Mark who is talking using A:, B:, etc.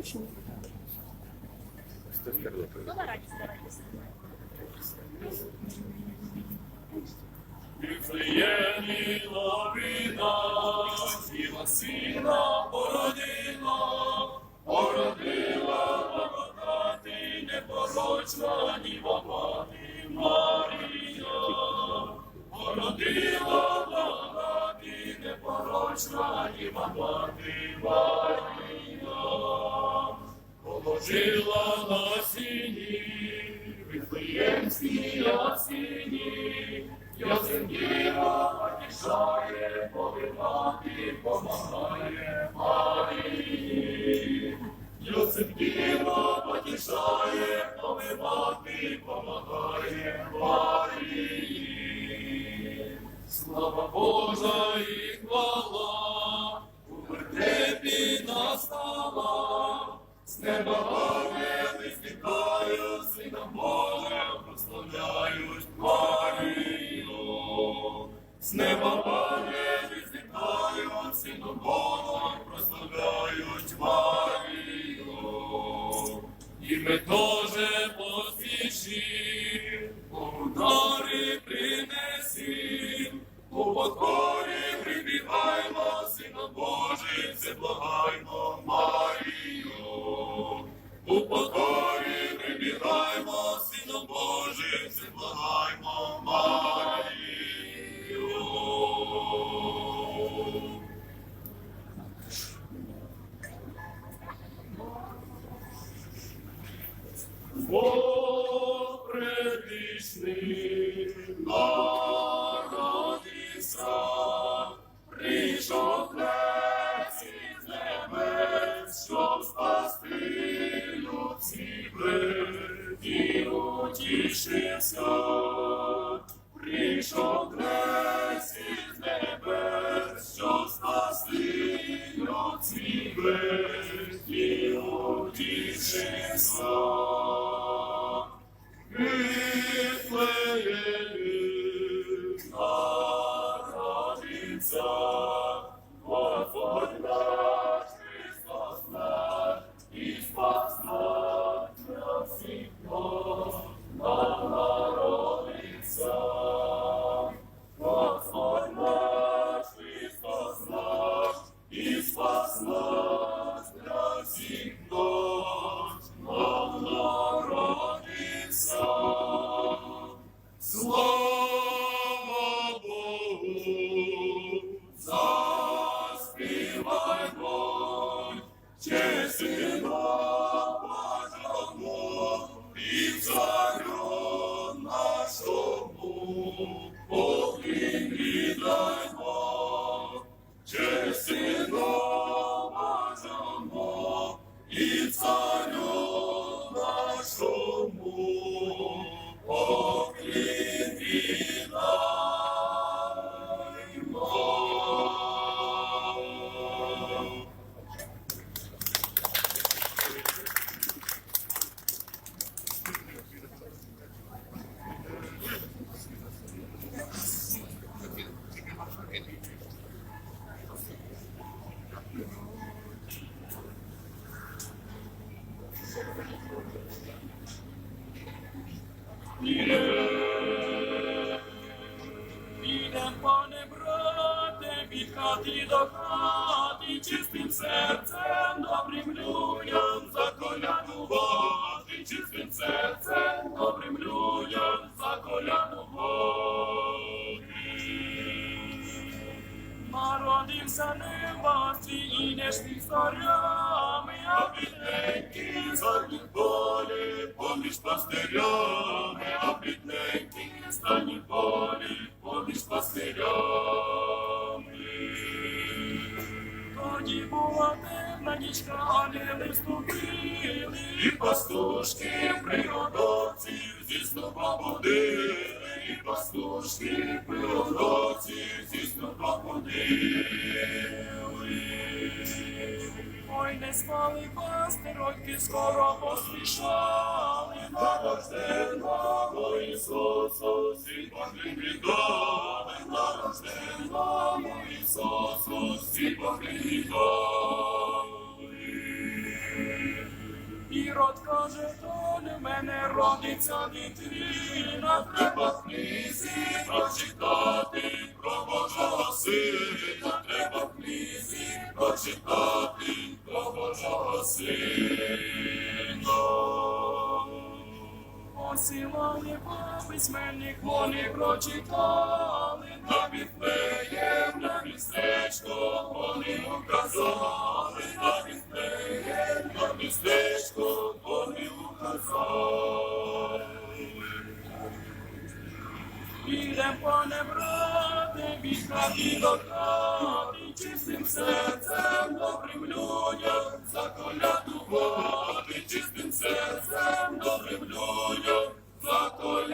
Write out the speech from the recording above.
A: включені.
B: Старайтесь, старайтесь.
C: Вифлеємі новина, Діва сина породила, породила благодати непорочна Діва мати Марія, породила благодати непорочна Діва Марія, положила на сіні, Вифлеємській осіні, Йосип Діва потішає, повивати, помагає Марії. Йосип Діва потішає, повивати, помагає Марії. Слава Божа і хвала, у вертепі настала, з неба ми теж поспішим, удари принесім, у покорі прибігаймо, Сина Божий, це благаймо Марію. У Предвічний народився, прийшов хлеб з небес, щоб спасти Oh. Підем, пане брате, від хати до хати, чистим серцем, Тоді була темна нічка, ангели вступили, і пастушки пригодовців зі сну побудили, і пастушки пригодовців зі сну побудили. Ой, не спали пастирочки, скоро поспішали на рожденого Ісусу, всі покликали на рожденого Ісусу, всі покликали. Мене родиться дитина, треба в книзі прочитати про Божого сина, треба в книзі прочитати про Божого сина. Посилали по письменник, вони прочитали на Віфлеєм, на містечко, вони указали на Віфлеєм, на містечко. Ідем, пане брате, від хати до хати, чистим серцем, добрим людям, заколядувати, чистим серцем, добрим людям, заколядувати.